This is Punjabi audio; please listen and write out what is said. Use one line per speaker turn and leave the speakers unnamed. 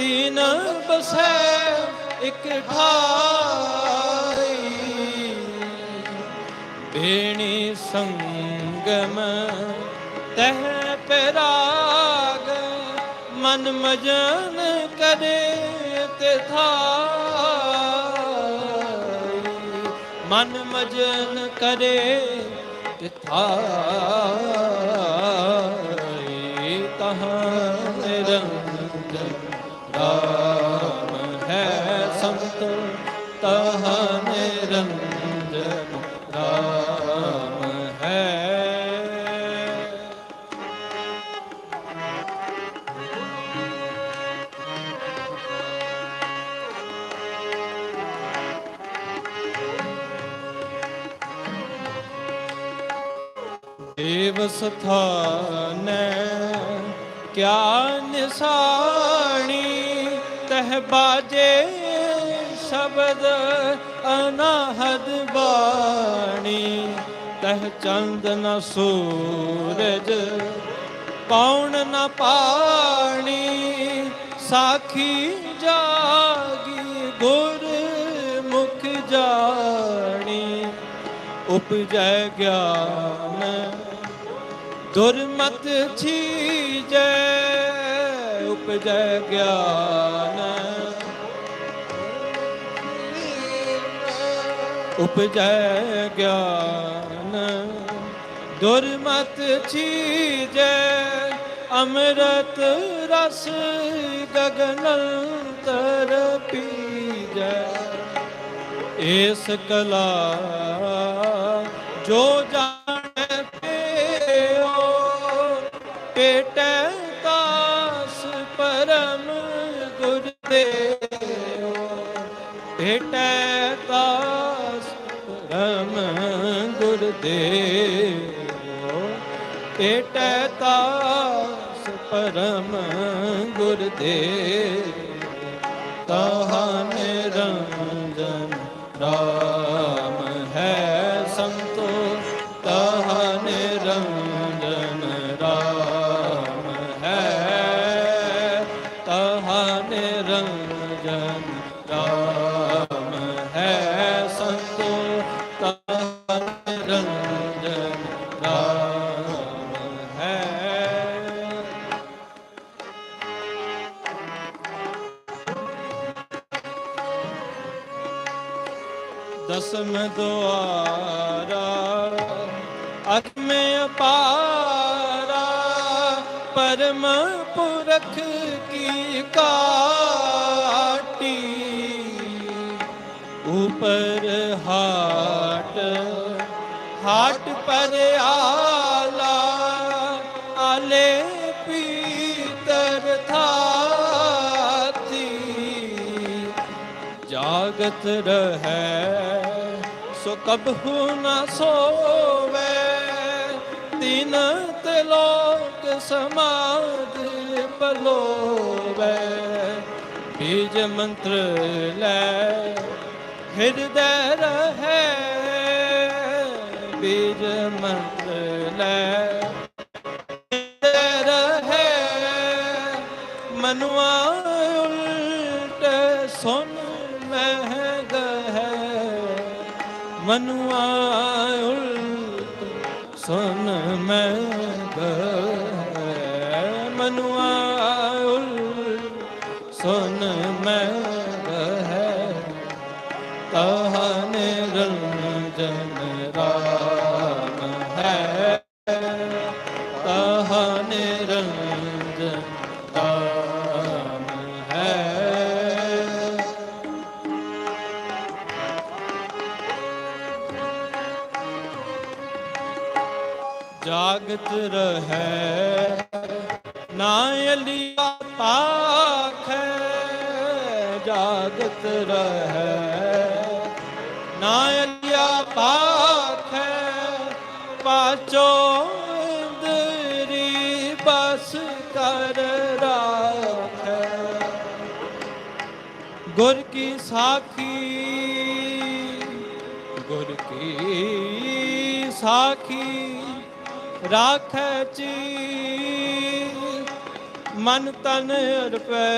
ਤੀਨ ਬਸੈ ਇਕ ਠਾਈ ਬੇਣੀ ਸੰਗਮ ਤਹ ਪਿਰਾਗ, ਮਨ ਮਜਨ ਕਰੇ ਤੇ ਥਾਈ ਮਨ ਮਜਨ ਕਰੇ ਤੇ ਥਾਈ ਤਹਾਂ ਨਿਰੰਜਨ ਰਾਮ ਹੈ ਸੰਤ ਤਹਾਂ ਨਿਰੰਜਨ ਰਾਮ ਹੈ। ਦੇਵ ਸਥਾਨ ਕਿਆ ਨਿਸਾਣੀ ਤਹ ਬਾਜੇ ਸ਼ਬਦ ਅਨਾਹਦ ਬਾਣੀ। ਤਹ ਚੰਦ ਨ ਸੂਰਜ, ਪੌਣ ਨ ਪਾਣੀ। ਸਾਖੀ ਜਾਗੀ ਗੁਰ ਮੁਖ ਜਾਣੀ। ਉਪਜੈ ਗਿਆਨ ਦੁਰਮਤ ਛੀਜੈ ਉਪਜੈ ਗਿਆਨ। ਉਪਜੈ ਗਿਆਨ। ਦੁਰਮਤ ਛੀਜੈ ਅੰਮ੍ਰਿਤ ਰਸ ਗਗਨ ਗਗਨੰਤਰ ਪੀਜੈ। ਇਸ ਕਲਾ ਜੋ ਜਾ ਪੇਟੈ ਤਾਸ ਰਮ ਗੁਰ ਦੇਵ ਪੇਟੈ ਤਾਸ ਪਰਮ ਗੁਰਦੇਵ। ਦੇਵ ਤਹਾ ਰਾਮ ਹੈ ਸੰਤੋ। ਤਹਾ ਰੰਜਨ ਰਾਮ ਹੈ। ਤਹਾ ਨਿਰੰਜਨ ਦਸਮ ਦੁਆਰਾ ਅਤਮੇ ਅਪਾਰਾ ਪਰਮ ਪੁਰਖ ਕੀ ਕਾਟੀ? ਉਪਰ ਹਾਟ ਹਾਟ ਪਰ ਆਲਾ ਜਾਗਤ ਰਹੈ, ਸੋ ਕਬਹੁ ਨ ਸੋਵੇ। ਤਿਨ ਤਿਲੋਕ ਸਮਾਦ ਪਲੋਵੇ। ਬੀਜ ਮੰਤਰ ਲੈ, ਹਿਰਦੈ ਰਹੈ। ਬੀਜ ਮੰਤਰ ਲੈ ਰਹੈ। ਮਨੁਆ ਉਲਟ ਸੁਨ ਮਹਿ ਗਹਿ ਮਨੁਆ ਉਲਟ ਸੁਨ ਮੈਂ ਗਹਿ ਮਨੁਆ ਉਲਟ ਸੁਨ ਮਹਿ ਗਹਿ ਤਹ ਨਿਰੰਜਨ ਰਾਮ ਹੈ ਤਹ ਨਿਰੰਜਨ ਰਾਮ ਜਾਗਤ ਰਹੈ, ਨਾ ਅਲੀਆ ਪਾਖੈ, ਜਾਗਤ ਰਹੈ। ਨਾ ਅਲੀਆ ਪਾਖੈ, ਪਾਚੋ ਇੰਦਰੀ ਬਸ ਕਰ ਰਾਖੈ। ਗੁਰ ਕੀ ਸਾਖੀ, ਗੁਰ ਕੀ ਸਾਖੀ ਰਾਖੈ ਚੀ ਮਨ ਤਨ ਅਰਪੈ